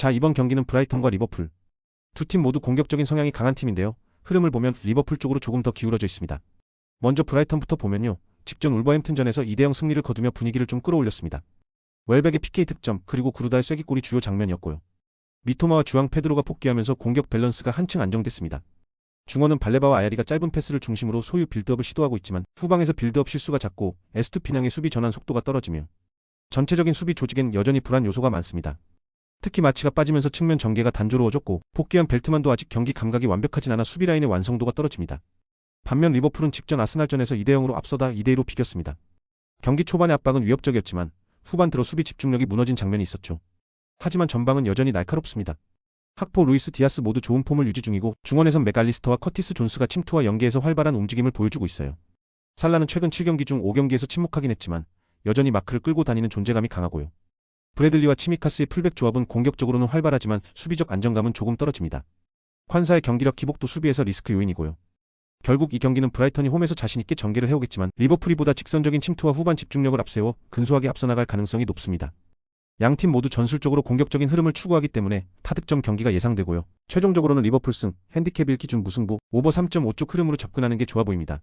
자, 이번 경기는 브라이턴과 리버풀. 두 팀 모두 공격적인 성향이 강한 팀인데요. 흐름을 보면 리버풀 쪽으로 조금 더 기울어져 있습니다. 먼저 브라이턴부터 보면요. 직전 울버햄튼전에서 2대0 승리를 거두며 분위기를 좀 끌어올렸습니다. 웰백의 PK 득점 그리고 구르다의 쐐기골이 주요 장면이었고요. 미토마와 주앙 페드로가 복귀하면서 공격 밸런스가 한층 안정됐습니다. 중원은 발레바와 아야리가 짧은 패스를 중심으로 소유 빌드업을 시도하고 있지만 후방에서 빌드업 실수가 잦고 에스투피낭의 수비 전환 속도가 떨어지며 전체적인 수비 조직엔 여전히 불안 요소가 많습니다. 특히 마치가 빠지면서 측면 전개가 단조로워졌고 복귀한 벨트만도 아직 경기 감각이 완벽하진 않아 수비 라인의 완성도가 떨어집니다. 반면 리버풀은 직전 아스날전에서 2대0으로 앞서다 2대2로 비겼습니다. 경기 초반의 압박은 위협적이었지만 후반 들어 수비 집중력이 무너진 장면이 있었죠. 하지만 전방은 여전히 날카롭습니다. 학포 루이스 디아스 모두 좋은 폼을 유지 중이고 중원에선 맥알리스터와 커티스 존스가 침투와 연계해서 활발한 움직임을 보여주고 있어요. 살라는 최근 7경기 중 5경기에서 침묵하긴 했지만 여전히 마크를 끌고 다니는 존재감이 강하고요. 브래들리와 치미카스의 풀백 조합은 공격적으로는 활발하지만 수비적 안정감은 조금 떨어집니다. 콴사의 경기력 기복도 수비에서 리스크 요인이고요. 결국 이 경기는 브라이턴이 홈에서 자신있게 전개를 해오겠지만 리버풀이 보다 직선적인 침투와 후반 집중력을 앞세워 근소하게 앞서 나갈 가능성이 높습니다. 양팀 모두 전술적으로 공격적인 흐름을 추구하기 때문에 타득점 경기가 예상되고요. 최종적으로는 리버풀 승, 핸디캡 1 기준 무승부, 오버 3.5쪽 흐름으로 접근하는 게 좋아 보입니다.